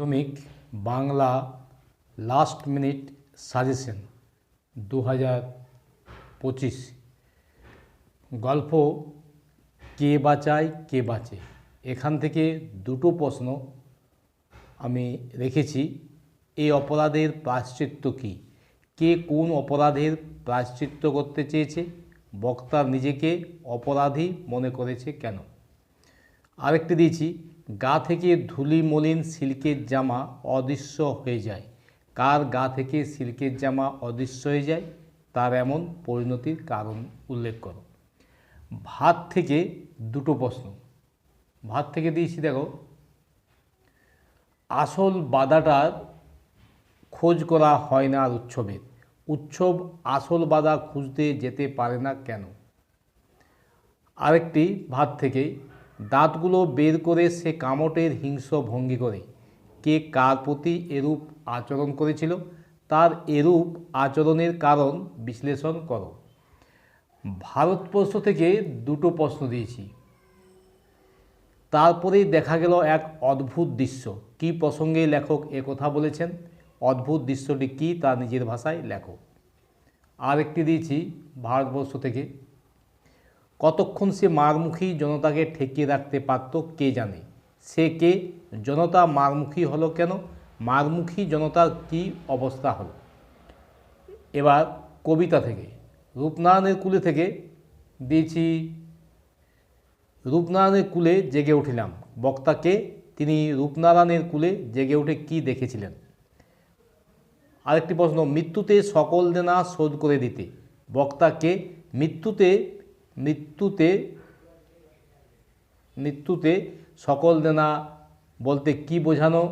মাধ্যমিক Bangla last minute suggestion দু হাজার পঁচিশ। গল্প, কে বাঁচায়, কে বাঁচে? এখান থেকে দুটো প্রশ্ন আমি রেখেছি। এই অপরাধের প্রায়শ্চিত্ত কী? কে কোন অপরাধের প্রায়শ্চিত্ত করতে চেয়েছে? বক্তা নিজেকে অপরাধী মনে করেছে কেন? আরেকটি দিয়েছি গা থেকে ধুলি মলিন সিল্কের জামা অদৃশ্য হয়ে যায়। কার গা থেকে সিল্কের জামা অদৃশ্য হয়ে যায়, তার এমন পরিণতির কারণ উল্লেখ করো। ভাত থেকে দুটো প্রশ্ন। ভাত থেকে দিয়েছি, দেখো। আসল বাধাটার খোঁজ করা হয় না আর উৎসবের উৎসব আসল বাধা খুঁজতে যেতে পারে না কেন? আরেকটি ভাত থেকে দাঁতগুলো বের করে সে কামটের হিংস্র ভঙ্গি করে। কে কার প্রতি এরূপ আচরণ করেছিল? তার এরূপ আচরণের কারণ বিশ্লেষণ করো। ভারতবর্ষ থেকে দুটো প্রশ্ন দিয়েছি। তারপরেই দেখা গেল এক অদ্ভুত দৃশ্য। কি প্রসঙ্গে লেখক এ কথা বলেছেন? অদ্ভুত দৃশ্যটি কি তা নিজের ভাষায় লেখো। আরেকটি দিয়েছি ভারতবর্ষ থেকে। কতক্ষণ সে মারমুখী জনতাকে ঠেকিয়ে রাখতে পারত, কে জানে? সে কে? জনতা মারমুখী হলো কেন? মারমুখী জনতার কি অবস্থা হলো? এবার কবিতা থেকে, রূপনারায়ণের কুলে থেকে দিয়েছি। রূপনারায়ণের কুলে জেগে উঠিলাম। বক্তাকে তিনি রূপনারায়ণের কুলে জেগে উঠে কি দেখেছিলেন? আরেকটি প্রশ্ন, মৃত্যুতে সকল দেনা শোধ করে দিতে। বক্তাকে মৃত্যুতে মৃত্যুতে মৃত্যুতে সকল দেনা বলতে কি বোঝানো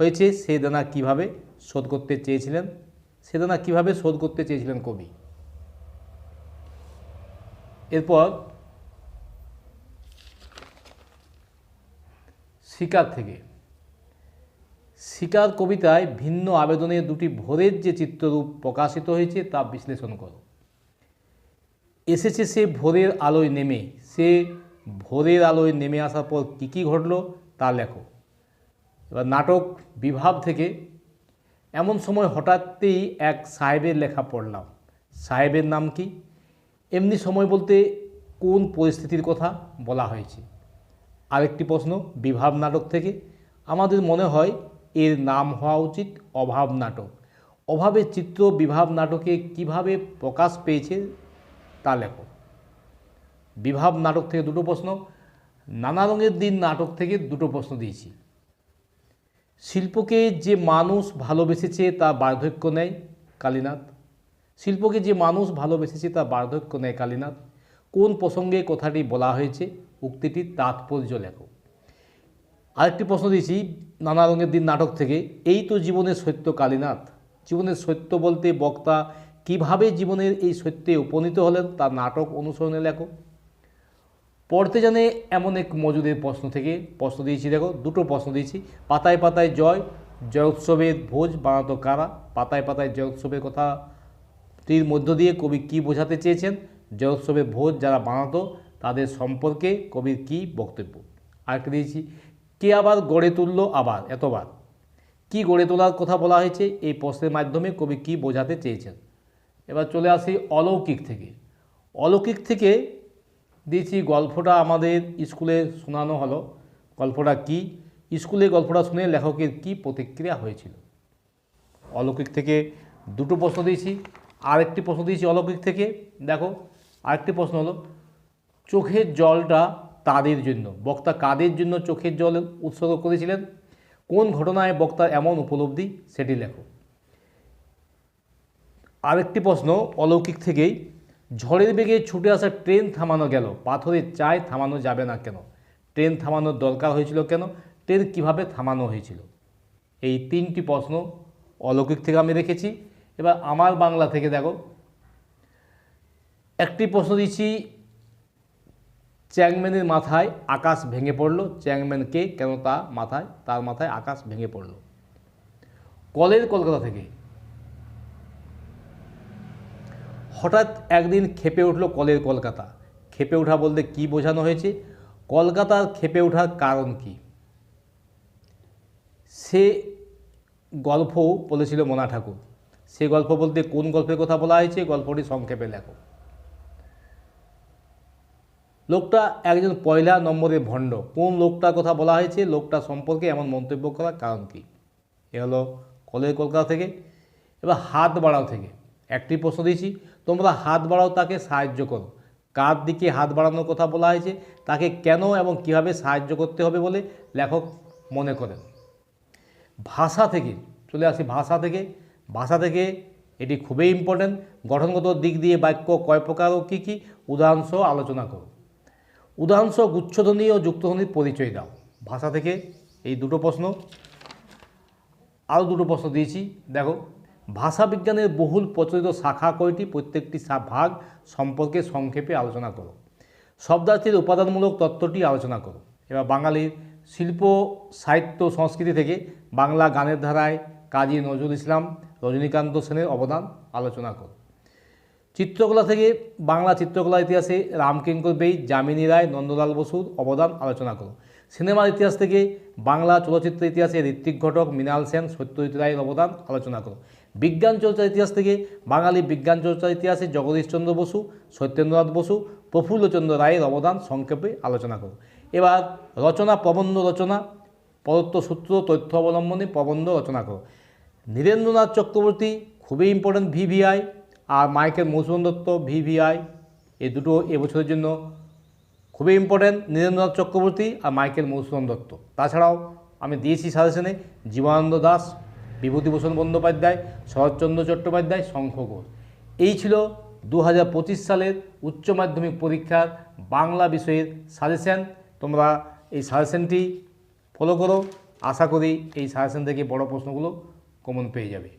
হয়েছে, সে দেনা কীভাবে শোধ করতে চেয়েছিলেন? সে দেনা কীভাবে শোধ করতে চেয়েছিলেন কবি? এরপর শিকার থেকে। শিকার কবিতায় ভিন্ন আবেদনে দুটি ভোরের যে চিত্ররূপ প্রকাশিত হয়েছে তা বিশ্লেষণ করো। এসেছে সে ভোরের আলোয় নেমে। সে ভোরের আলোয় নেমে আসার পর কী কী ঘটলো তা লেখো। এবার নাটক বিভাব থেকে এমন সময় হঠাৎই এক সাহেবের লেখা পড়লাম। সাহেবের নাম কি? এমনি সময় বলতে কোন পরিস্থিতির কথা বলা হয়েছে? আরেকটি প্রশ্ন বিভাব নাটক থেকে। আমাদের মনে হয় এর নাম হওয়া উচিত অভাব নাটক। অভাবের চিত্র বিভাব নাটকে কীভাবে প্রকাশ পেয়েছে তা লেখো। বিভাব নাটক থেকে দুটো প্রশ্ন, নানা রঙের দিন নাটক থেকে দুটো প্রশ্ন দিয়েছি। শিল্পকে যে মানুষ ভালোবেসেছে তা বার্ধক্য নেয় কালীনাথ। শিল্পকে যে মানুষ ভালোবেসেছে তা বার্ধক্য নেয় কালীনাথ। কোন প্রসঙ্গে কথাটি বলা হয়েছে উক্তিটির তাৎপর্য লেখো। আরেকটি প্রশ্ন দিয়েছি, নানা রঙের দিন নাটক থেকে, এই তো জীবনের সত্য কালীনাথ। জীবনের সত্য বলতে বক্তা কীভাবে জীবনের এই সত্যে উপনীত হলেন তার নাটক অনুসরণে লেখো। পড়তে জানে এমন এক মজুদের প্রশ্ন থেকে প্রশ্ন দিয়েছি, দেখো, দুটো প্রশ্ন দিয়েছি। পাতায় পাতায় জয় জয় উৎসবের ভোজ বানাতো কারা? পাতায় পাতায় জয় উৎসবের কথাটির মধ্য দিয়ে কবি কি বোঝাতে চেয়েছেন? জয় উৎসবের ভোজ যারা বানাতো, তাদের সম্পর্কে কবির কি বক্তব্য? আরেকটা দিয়েছি, কে আবার গড়ে তুললো আবার? এতবার। কি গড়ে তোলার কথা বলা হয়েছে? এই প্রশ্নের মাধ্যমে কবি কি বোঝাতে চেয়েছেন? এবার চলে আসি অলৌকিক থেকে। অলৌকিক থেকে দিয়েছি গল্পটা আমাদের স্কুলে শোনানো হলো। গল্পটা কি? স্কুলে গল্পটা শুনে লেখকের কি প্রতিক্রিয়া হয়েছিল? অলৌকিক থেকে দুটো প্রশ্ন দিয়েছি, আরেকটি প্রশ্ন দিয়েছি অলৌকিক থেকে। দেখো, আরেকটি প্রশ্ন হলো, চোখের জলটা তাদের জন্য, বক্তা কাদের জন্য চোখের জল উৎসর্গ করেছিলেন? কোন ঘটনায় বক্তার এমন উপলব্ধি? সেটি লেখো। আরেকটি প্রশ্ন, অলৌকিক থেকেই, ঝড়ের বেগে ছুটে আসা ট্রেন থামানো গেল, পাথরের চায় থামানো যাবে না কেন? ট্রেন থামানোর দরকার হয়েছিল কেন? ট্রেন কীভাবে থামানো হয়েছিল? এই তিনটি প্রশ্ন অলৌকিক থেকে আমি রেখেছি। এবার আমার বাংলা থেকে দেখো। একটি প্রশ্ন দিচ্ছি চ্যাংম্যানের মাথায় আকাশ ভেঙে পড়ল। চ্যাংম্যান কে? কেন তা মাথায়? তার মাথায় আকাশ ভেঙে পড়ল। কলের কলকাতা থেকে হঠাৎ একদিন খেপে উঠল কলের কলকাতা। খেপে ওঠা বলতে কি বোঝানো হয়েছে? কলকাতার খেপে ওঠার কারণ কি? সে গল্প বলেছিল মোনা ঠাকুর। সে গল্প বলতে কোন গল্পের কথা বলা হয়েছে? গল্পটি সংক্ষেপে লেখো। লোকটা একজন পয়লা নম্বরের ভণ্ড। কোন লোকটার কথা বলা হয়েছে? লোকটা সম্পর্কে এমন মন্তব্য করার কারণ কী? এ হলো কলের কলকাতা থেকে। এবার হাত বাড়াও থেকে। একটি প্রশ্ন দিয়েছি। তোমরা হাত বাড়াও, তাকে সাহায্য করো। কার দিকে হাত বাড়ানোর কথা বলা হয়েছে, তাকে কেন এবং কীভাবে সাহায্য করতে হবে বলে লেখক মনে করেন। ভাষা থেকে, চলে আসি ভাষা থেকে। ভাষা থেকে এটি খুবই ইম্পর্ট্যান্ট গঠনগত দিক দিয়ে বাক্য কয় প্রকার ও কী কী উদাহরণসহ আলোচনা করো। উদাহরণসহ গুচ্ছধ্বনি ও যুক্তধ্বনির পরিচয় দাও। ভাষা থেকে এই দুটো প্রশ্ন, আরও দুটো প্রশ্ন দিয়েছি। দেখো ভাষা বিজ্ঞানের বহুল প্রচলিত শাখা কয়টি? প্রত্যেকটি ভাগ সম্পর্কে সংক্ষেপে আলোচনা করো। শব্দার্থের উপাদানমূলক তত্ত্বটি আলোচনা করো। এবার বাঙালির শিল্প, সাহিত্য, সংস্কৃতি থেকে বাংলা গানের ধারায় কাজী নজরুল ইসলাম, রজনীকান্ত সেনের অবদান আলোচনা করো। চিত্রকলা থেকে বাংলা চিত্রকলা ইতিহাসে রামকিঙ্কর বেই, যামিনী রায়, নন্দলাল বসুর অবদান আলোচনা করো। সিনেমার ইতিহাস থেকে বাংলা চলচ্চিত্র ইতিহাসে ঋত্বিক ঘটক মৃণাল সেন, সত্যজিৎ রায়ের অবদান আলোচনা করো। বিজ্ঞান চর্চার ইতিহাস থেকে বাঙালি বিজ্ঞান চর্চার ইতিহাসে জগদীশচন্দ্র বসু, সত্যেন্দ্রনাথ বসু, প্রফুল্লচন্দ্র রায়ের অবদান সংক্ষেপে আলোচনা করো এবার রচনা প্রবন্ধ রচনা, প্রদত্ত সূত্র তথ্য অবলম্বনে প্রবন্ধ রচনা করো নীরেন্দ্রনাথ চক্রবর্তী, খুবই ইম্পর্ট্যান্ট ভিভিআই আর মাইকেল মধুসূদন দত্ত ভিভিআই এই দুটো এবছরের জন্য খুবই ইম্পর্ট্যান্ট নীরেন্দ্রনাথ চক্রবর্তী আর মাইকেল মধুসূদন দত্ত। তাছাড়াও আমি দিয়েছি সাজেশনে জীবানন্দ দাস বিভূতিভূষণ বন্দ্যোপাধ্যায়, শরৎচন্দ্র চট্টোপাধ্যায়, শঙ্খ ঘোষ। এই ছিল দু হাজার পঁচিশ সালের উচ্চ মাধ্যমিক পরীক্ষার বাংলা বিষয়ের সাজেশান। তোমরা এই সাজেশানটি ফলো করো। আশা করি এই সাজেশান থেকে বড় প্রশ্নগুলো কমন পেয়ে যাবে।